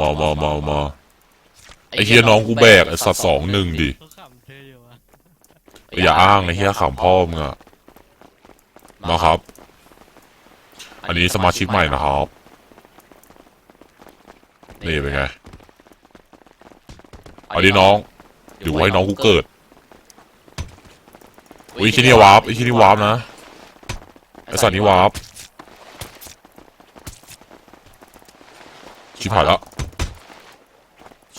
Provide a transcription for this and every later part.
มามามามาไอ้เฮียน้องกูแบกไอ้สัตว์สองหนึ่งดิเขาขำเธออยู่วะอย่าอ้างไอ้เฮียขำพ่อมึงอะมาครับ อันนี้สมาชิกใหม่นะครับนี่เป็นไงเอาดิน้องเดี๋ยวให้น้องกูเกิดอุ้ยที่นี่วาร์ปไอ้ที่นี่วาร์ปนะไอ้สัตว์นี่วาร์ปชิบหายแล้ว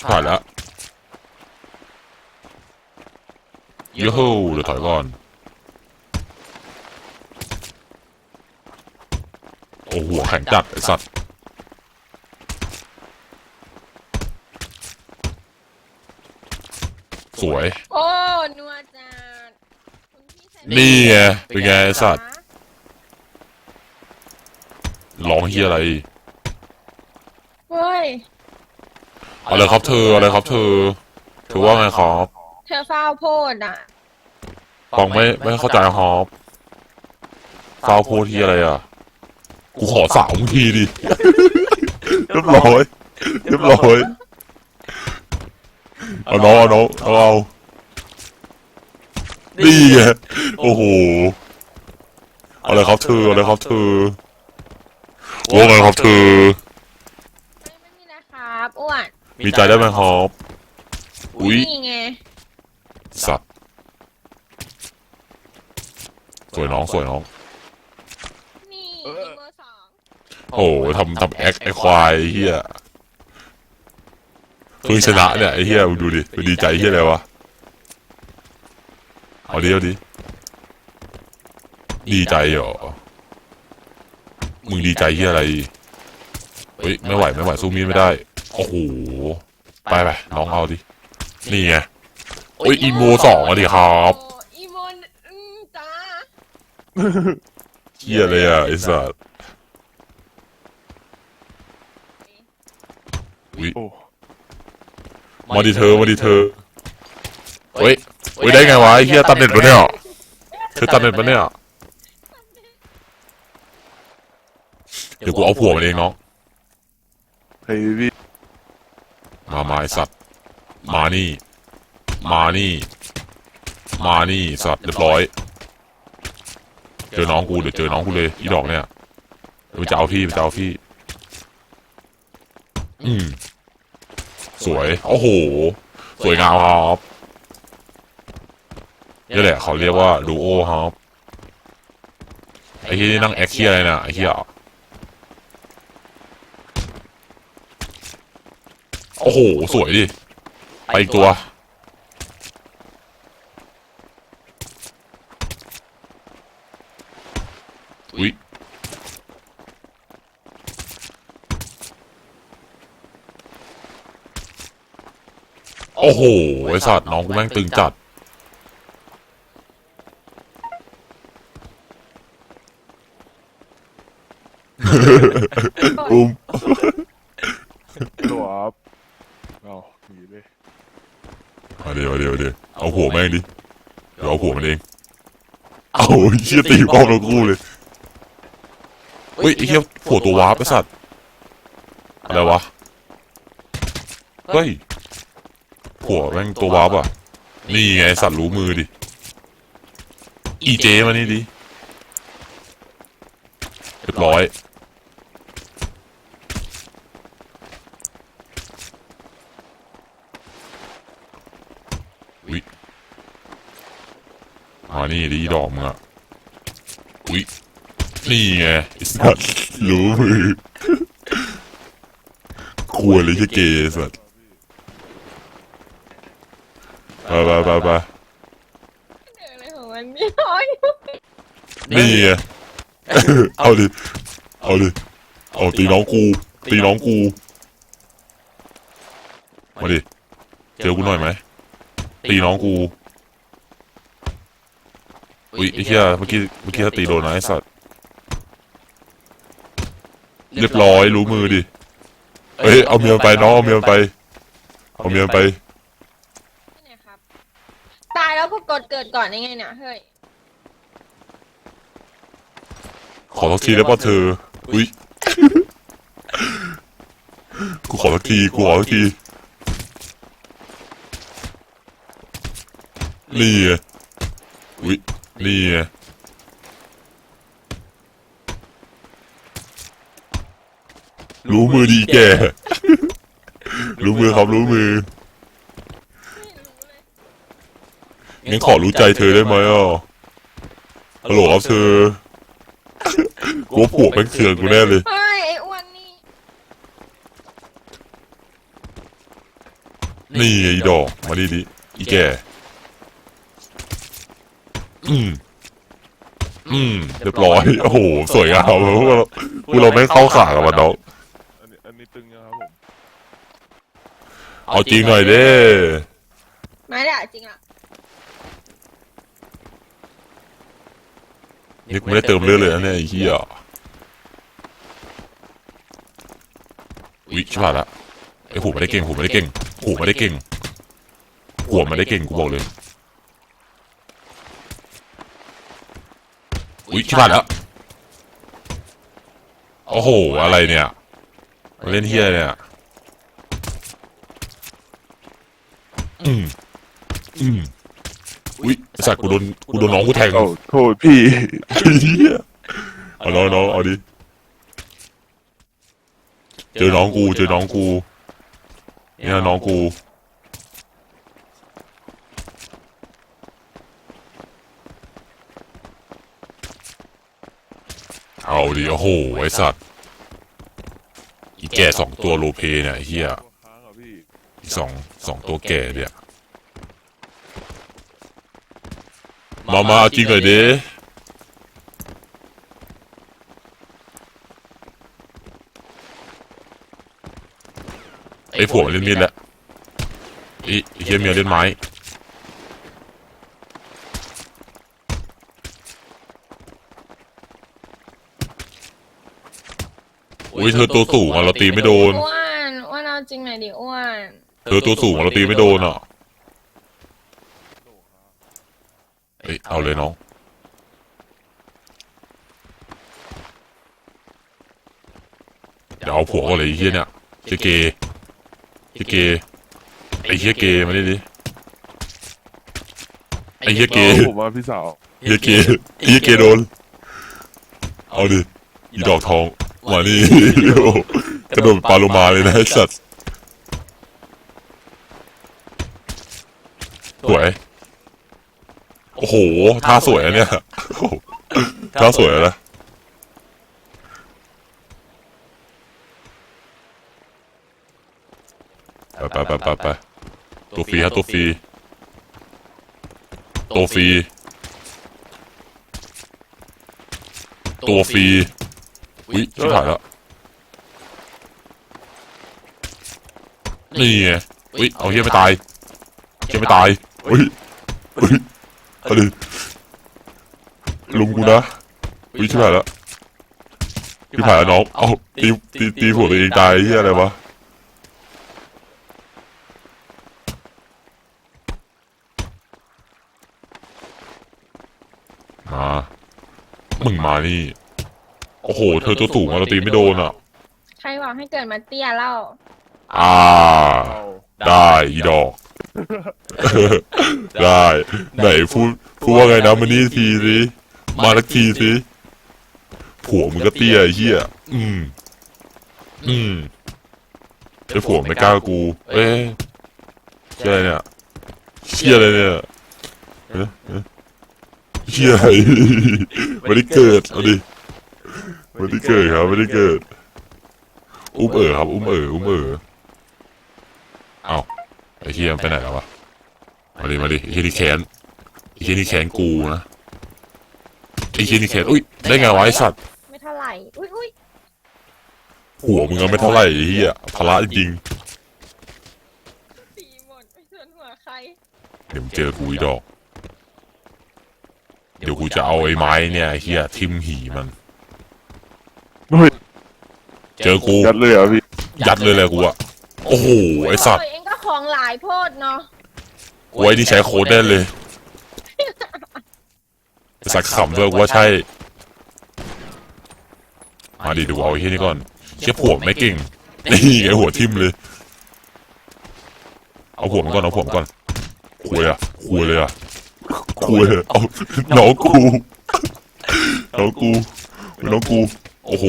ชิบหายแล้วยูฮูเดี๋ยวถอยก่อน โอ้โหแข็งจัด ไอ้สัตว์ สวย โอ้นัวจัดคุณพี่ใส่นี่ไงเป็นไงไอ้สัตว์ ร้องเฮียอะไร เฮ้ย อะไรครับเธออะไรครับเธอเธอว่าไงครับเธอเฝ้าโพดอะฟังไม่ไม่เข้าใจครับฟาวโพทีอะไรอะ กูขอสาวมึงทีดิ เรียบร้อยเรียบร้อยเอาน้องเอาน้องเอาเอานี่ไงโอ้โหเอาเลยครับเธอเอาเลยครับเธอว่าไงครับเธอ ไม่ไม่มีนะครับอ้วน มีใจได้ไหมครับอุ้ยนี่ไงสัตว์สวยน้องสวยน้อง นี่เบอร์สองโอ้โหทำทำแอคไอควายไอ้เฮียเพิ่งชนะเนี่ยไอเฮียมึงดูดิไปดีใจเฮียอะไรวะเอาดิเอาดิดีใจเหรอมึงดีใจเฮียอะไรเฮ้ยไม่ไหวไม่ไหวสู้มีดไม่ได้ โอ้โหไปไปน้องเอาดิ นี่ไงโอ้ยอีโมสองอะดิครับโอ้อีโมนอืมจ้าเฮียเลยอะไอสัตว์อุ้ยโอ้มาดิเธอมาดิเธอเฮ้ยเฮ้ยได้ไงวะไอ้เฮียตัดเน็ตปะเนี่ยเธอตัดเน็ตปะเนี่ยเดี๋ยวกูเอาผัวมันเองน้องเฮ้ยพี่ มาไอสัตว์ มานี่ มานี่ มานี่สัตว์เรียบร้อย เจอน้องกูเดี๋ยวเจอน้องกูเลยอีดอกเนี่ยมันจะเอาพี่มันจะเอาพี่ อืม สวย โอ้โห สวยงามครับนี่แหละเขาเรียกว่าดูโอครับ ไอ้ที่นั่งแอคเคียอะไรนะไอ้เหี้ย โอ้โห สวยดิ ไปอีกตัว อุ๊ยโอ้โห ไอสัตว์น้องกูแม่งตึงจัด อุ้ม ตัวครับเอาหนี เลยมาเดี๋ยวเดี๋ยวเดี๋ยวเอาหัวแม่งดิเดี๋ยวเอาหัวมันเอง เอาเชี่ยตีป้อมทั้งคู่เลย เฮ้ยไอ้เหี้ยหัวตัววาร์ปไอสัตว์อะไรวะ เฮ้ยหัวแม่งตัววาร์ปอะ นี่ไงไอ้สัตว์รู้มือดิ อีเจมานี่ดิเรียบร้อยอุ๊ยมานี่ดิดอกมึงอะอุ๊ยนี่ไงไอ้สัตว์รู้มือกลัวเลยจะเกย์ไอ้สัตว์ไปไปไปไปเดินอะไรของมันเนี่ยโอ้ยนี่ไงเอาดิเอาดิเอาตีน้องกู ตีน้องกู มาดิ เจอกูหน่อยไหม ตีน้องกู อุ๊ยไอ้เหี้ยเมื่อกี้เมื่อกี้ถ้าตีโดนนะไอ้สัตว์เรียบร้อยรู้มือดิเอ้ยเอาเมียมันไปน้องเอาเมียมันไป เอาเมียมันไปที่ไหนครับ ตายแล้วพวกกดเกิดก่อนยังไงเนี่ย เฮ้ย ขอสักทีได้ป่ะเธอ อุ๊ยกูขอสักทีกูขอสักทีนี่ไงอุ้ย นี่ไงรู้มือดีแก รู้มือครับรู้มือไม่รู้เลยงั้นขอรู้ใจเธอได้ไหมอะฮัลโหลครับเธอกูว่าผัวเป็นเคืองกูแน่เลย เฮ้ยไอ้อ้วนนี่ นี่ไอ้ดอก มาดิดิอีแก อืมอืมเรียบร้อย โอ้โห สวยงามพวกเราพวกเราไม่เข้าขากับมันน้องอันนี้อันนี้ตึงยังครับผมเอาจริงหน่อยเด้ไม่ได้จริงอะนี่กูไม่ได้เติมเลือดเลยนะเนี่ยไอ้เหี้ยวิชิบหายละไอ้หูไม่ได้เก่งหูไม่ได้เก่งหูไม่ได้เก่งหัวไม่ได้เก่งกูบอกเลย วิชิบหายแล้ว โอ้โห อะไรเนี่ยมาเล่นเฮียเนี่ยอืมอืมอุ้ยไอ้สัตว์กูโดนกูโดนน้องกูแทงเอ้าโทษพี่ไอ้เหี้ยเอาน้องน้องเอาดิเจอน้องกูเจอน้องกูเนี่ยน้องกู เอา ดิโอ้โหไอสัตว์อีแก่สองตัวโลเพเนี่ยไอ้เฮียค้างเหรอพี่อีสองสองตัวแก่เนี่ยมามาเอาจริงหน่อยดิไอผัวมันเล่นมีดแล้วไอไอ้เฮียเมียเล่นไม้ อุ้ยเธอตัวสูงอะเราตีไม่โดน อ้วนอ้วนเอาจริงหน่อยดิอ้วนเธอตัวสูงอะเราตีไม่โดนอะเอ้ยเอาเลยน้องเดี๋ยวเอาผัวก็เลยไอ้เฮียเนี่ยเฮียเกย์เฮียเกย์ไอ้เฮียเกย์มาดิดิไอ้เฮียเกย์อาผมมาพี่สาวเฮียเกย์ไอ้เฮียเกย์โดน เอาดิอีดอกทอง มานี่โอ้กระโดดปลาโลมาเลยนะไอ้สัตว์สวย โอ้โหท่าสวยอะเนี่ยโอ้โหท่าสวยอะนะไปไปไปไปไปตัวฟรีฮะตัวฟรีตัวฟรีตัวฟรี อุ้ยชิบหายแล้วนี่ไงอุ้ยเอาเฮียไม่ตายเฮียไม่ตายอุ้ยอุ้ยเอาดิลุงกูนะอุ้ยชิบหายแล้วชิบหายแล้วน้องเอาตีตีตีผัวตัวเองตายเฮียอะไรวะมามึงมานี่โอ้โห เธอตัวสูงอะเราตีไม่โดนอะ ใครบอกให้เกิดมาเตี้ยเล่าอ่าเอาได้อีดอก ได้ ไหนพูดพูดว่าไงนะมานี่ทีสิมาสักทีสิผัวมึงก็เตี้ยไอ้เหี้ยอืม อืมไอ้ผัวไม่กล้ากู เอ๊ะเชี่ยอะไรเนี่ยเชี่ยอะไรเนี่ยเอ๊ะเอ๊ะเชี่ยอะไรไม่ได้เกิดเอาดิ ไม่ได้เกิดครับไม่ได้เกิด อุ้มเอ๋อครับ อุ้มเอ๋ออุ้มเอ๋อเอ้าไอ้เฮียมันไปไหนแล้ววะ มาดิมาดิไอ้เฮียนี่แขนไอ้เฮียนี่แขนกูนะไอ้เฮียนี่แขนอุ้ยได้ไงวะไอ้สัตว์ไม่เท่าไหร่อุ้ยอุ้ยหัวมึงอะไม่เท่าไหร่ไอ้เฮียภาระจริงตีหมดไม่สนหัวใครเดี๋ยวมึงเจอกูอีดอก เดี๋ยวกูจะเอาไอ้ไม้เนี่ยไอ้เฮียทิมหีมัน เฮ้ยเจอกูยัดเลยเหรอะพี่ยัดเลยแหละกูอะโอ้โหไอ้สัตว์ตัวเองก็ของหลายโพดเนาะกูไอ้นี่ใช้โค้ดได้เลยไอ้สัตว์ขำด้วยกูว่าใช่ มาดิดูเอาไอ้เฮียนี่ก่อนเชี่ยผัวไม่เก่งนี่ไงหัวทิ่มเลย เอาหัวมันก่อนเอาหัวมันก่อนคุยอะคุยเลยอะคุยเลยเอาน้องกูน้องกูน้องกู โอ้โห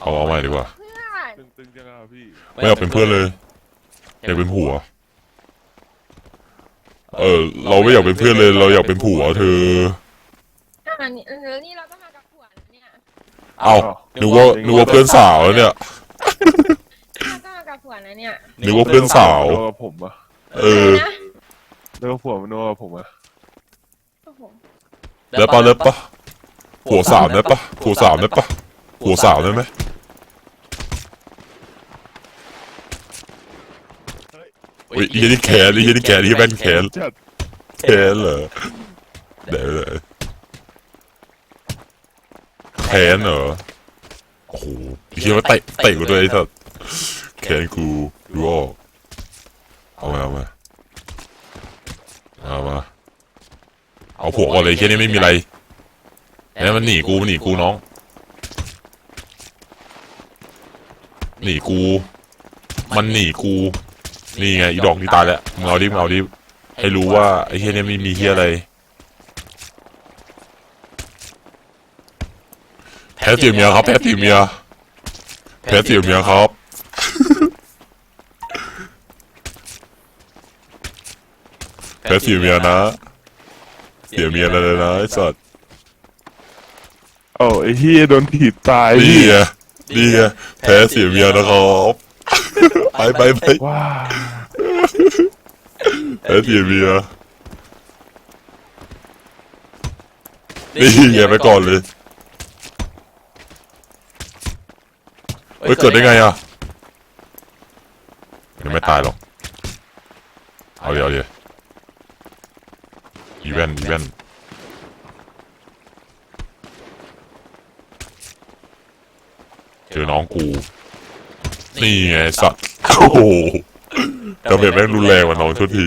เอาเอาใหม่ดีกว่า เพื่อนตึงๆจังอะพี่ไม่อยากเป็นเพื่อนเลยอยากเป็นผัว เออ เราไม่อยากเป็นเพื่อนเลย เราอยากเป็นผัวเธอ อ่านี่แล้วนี่เราก็มากับผัวแล้วเนี่ยเอานึกว่านึกว่าเพื่อนสาวแล้วเนี่ย เราก็มากับผัวแล้วเนี่ยนึกว่าเพื่อนสาว โนกับผมอะเออ นะเลิกผัวมันโนกับผมอะโอ้โหได้ปะได้ปะ ผัวสาวได้ปะผัวสาวได้ปะผัวสาวได้ไหมอุ้ยอีนี่แขนอีนี่แขนอีแว่นแขนจัดแขนเหรอเดี๋ยวเดี๋ยวแขนเหรอโอ้โหคิดว่าเตะเตะกูด้วยไอ้สัสแขนกูดูออกเอามาเอามาเอามาเอาผัวก่อนเลยแค่นี้ไม่มีอะไร เนี่ยมันหนีกูมันหนีกูน้อง หนีกู มันหนีกู นี่ไงอีดอกนี่ตายแล้วมึงเอาดิมึงเอาดิให้รู้ว่าไอ้เฮียเนี่ยไม่มีเฮียอะไรแพ้เสียเมียครับแพ้เสียเมียแพ้เสียเมียครับแพ้เสียเมียนะเสียเมียอะไรนะไอ้สัตว์ โอ้ไอ้เฮียโดนถีบตายนี่พี่ไงนี่ไงแพ้เสียเมียนะครับ ไปไปไปว้าแพ้เสียเมียนี่ไงไปก่อนเลยเฮ้ยเกิดได้ไงอะยังไม่ตายหรอก เอาเดี๋ยวเอาเดี๋ยวอีเวนต์อีเวนต์ เจอน้องกู นี่ไงสัตว์โอ้โหดาเมจแม่งรุนแรงกว่าน้องทุกที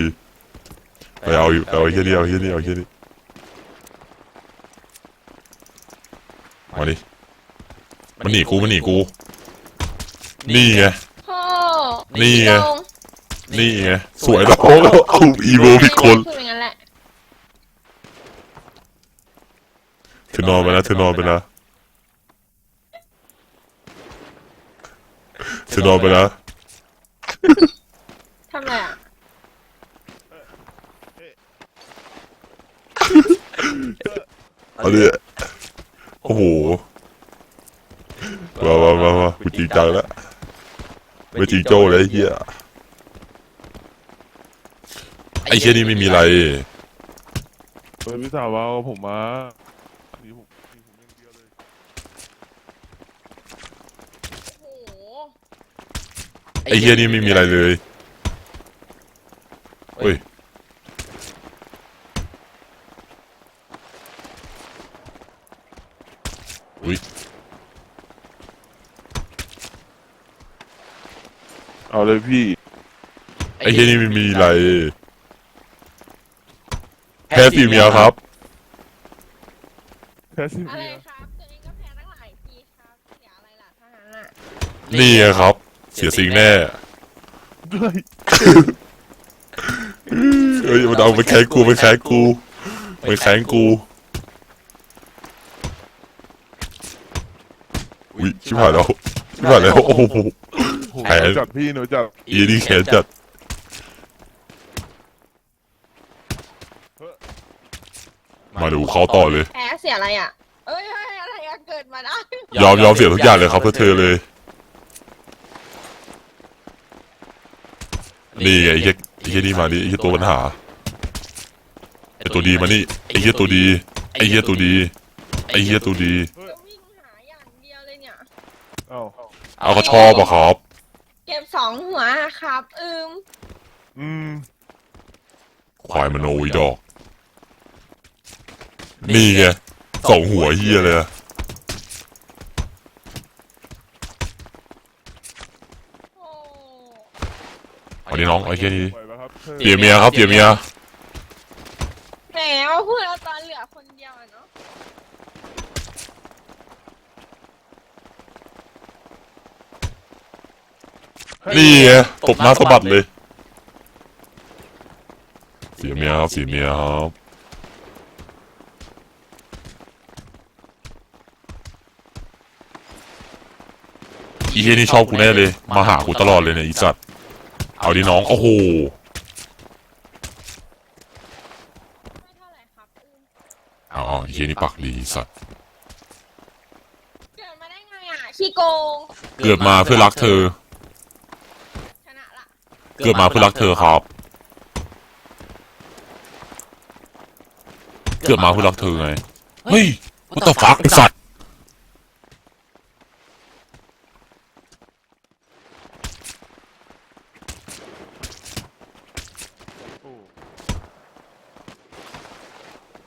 ไปเอาอยู่เอาไอ้เหี้ยนี่เอาไอ้เหี้ยนี่เอาไอ้เหี้ยนี่มาดิมันหนีกูมันหนีกู นี่ไงพ่อนี่ไงลงนี่ไงสวยแล้วเอาอีโวผิดคนพูดอย่างนั้นแหละเธอนอนไปนะเธอนอนไปนะเธอนอนไปนะทำไรอะเอาดิโอ้โหมามามามากูจริงจังแล้วไม่จริงโจ้เลยไอ้เฮียไอ้เฮียนี่ไม่มีอะไรเฮ้ยพี่สาวเอาผมมานี่ผมนี่ผมอย่างเดียวเลย โอ้โห ไอ้เฮียนี่ไม่มีอะไรเลยเฮ้ยอุ้ยเอาเลยพี่ไอ้เฮียนี่ไม่มีอะไรแพ้ฝีเมียครับแค่สิบอะไรเดียวครับตัวเองก็แพ้ตั้งหลายทีครับเสียอะไรล่ะถ้างั้นอะนี่ไงครับ เสียสิงแน่ด้วยเอ้ยมันเอาไปแข่งกูไปแข่งกูไปแข่งกูอุ้ยชิบหายแล้วชิบหายแล้วโอ้โหผมแผลหนูจัดพี่หนูจัดอีนี่แขนจัดมาดูเขาต่อเลยแพ้เสียอะไรอะเอ้ยเอ้ยอะไรอะเกิดมาได้ยอมยอมเสียทุกอย่างเลยครับเพื่อเธอเลย นี่ไงไอ้เหี้ยไอ้เหี้ยนี่มานี่ไอ้เหี้ยตัวปัญหาไอ้ตัวดีมานี่ไอ้เหี้ยตัวดีไอ้เหี้ยตัวดีไอ้เหี้ยตัวดี จะวิ่งหาอย่างเดียวเลยเนี่ย เอ้าเอาก็ชอบอะครับเก็บสองหัวครับ อืมอืมควายมโนอีดอก นี่ไงสองหัวเฮียเลยอะ เอาดิน้องไอ้เฮียนี่ปล่อยไปครับเสียเมียครับเสียเมียแหมว่าพูดเอาตอนเหลือคนเดียวอะเนาะเนี่ไงตบหน้าสะบัดเลยเสียเมียครับเสียเมียครับอีเฮียนี่ชอบกูแน่เลย มาหากูตลอดเลยเนี่ยอีสัตว์ เอาดิน้อง โอ้โหไม่เท่าไหร่ครับอืมเอาเอาอีเฮียนี่ปากดีอีสัตว์เกิดมาได้ไงอะขี้โกงเกิดมาเพื่อรักเธอ ชนะละเกิดมาเพื่อรักเธอครับ เกิดมาเพื่อรักเธอไง เฮ้ย what the fuck ไอสัตว์ โอ้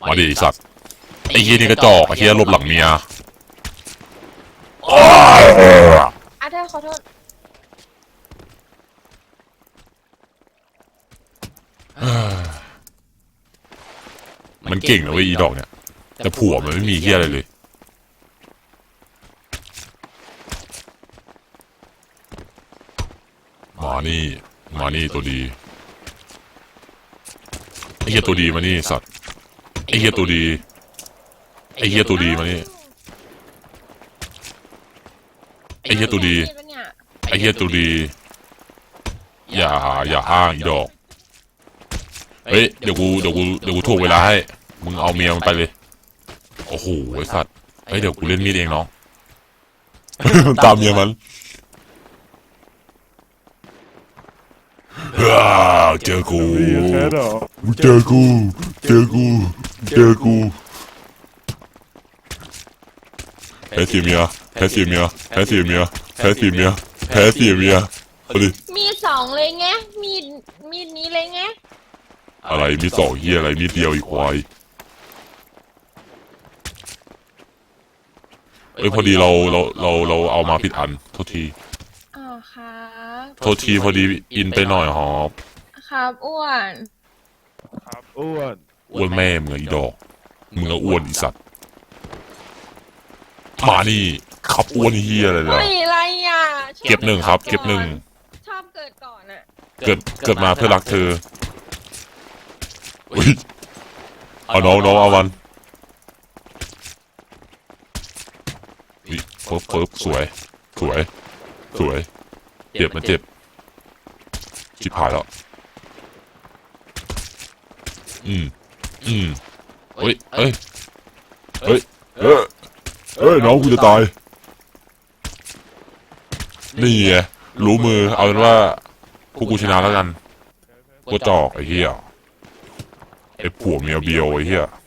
มา ดิไอ้สัตว์ไอ้เฮียนี่กระจอกไอ้เฮียหลบหลังเมียโอ้ยอะเธอขอโทษมันเก่งนะเว้ยอีดอกเนี่ยแต่ผัวมันไม่มีเฮียอะไรเลย มานี่ มานี่ตัวดีไอ้เฮียตัวดีมานี่สัตว์ ไอ้เฮียตัวดีไอ้เฮียตัวดีมานี่ไอ้เฮียตัวดีผิปะเนี่ยไอ้เฮียตัวดี อย่าอย่าอ้างอีดอก เฮ้ยเดี๋ยวกูเดี๋ยวกูเดี๋ยวกูถ่วงเวลาให้ มึงเอาเมียมันไปเลย โอ้โหไอ้สัตว์เฮ้ยเดี๋ยวกูเล่นมีดเองน้องตามเมียมันอ้าวเจอกูพี่แค่เหรอเจอกูเจอกู เจอกูแพ้เสียเมียแพ้เสียเมียแพ้เสียเมียแพ้เสียเมียแพ้เสียเมียเอาดิมีสองเลยไงมีดมีดนี้เลยไงอะไรมีสองเฮียอะไรมีเดียวอีกควายเอ้ยพอดีเราเราเราเราเอามาผิดอันโทษทีอ๋อครับโทษทีพอดีอินไปหน่อยฮอบครับอ้วน ครับอ้วน อ้วนแม่มึงอะอีดอกมึงอะอ้วนอีสัตว์มานี่ขับอ้วนเฮียอะไรล่ะเฮ้ยอะไรอะชอเก็บหนึ่งครับ เก็บหนึ่งชอบเกิดก่อนอะเกิดเกิดมาเพื่อรักเธออุ้ยเอาน้องน้องเอามันนี่เฟิบเฟิบสวย สวย สวย เจ็บมันเจ็บชิบหายแล้ว อืม อืมเฮ้ยเฮ้ยเฮ้ยเอ้ยเอ้ยน้องกูจะตาย นี่ไงรู้มือเอาเป็นว่าพวกกูชนะแล้วกันกูจอกไอ้เหี้ยไอ้ผัวเมียเบียวไอ้เหี้ยเ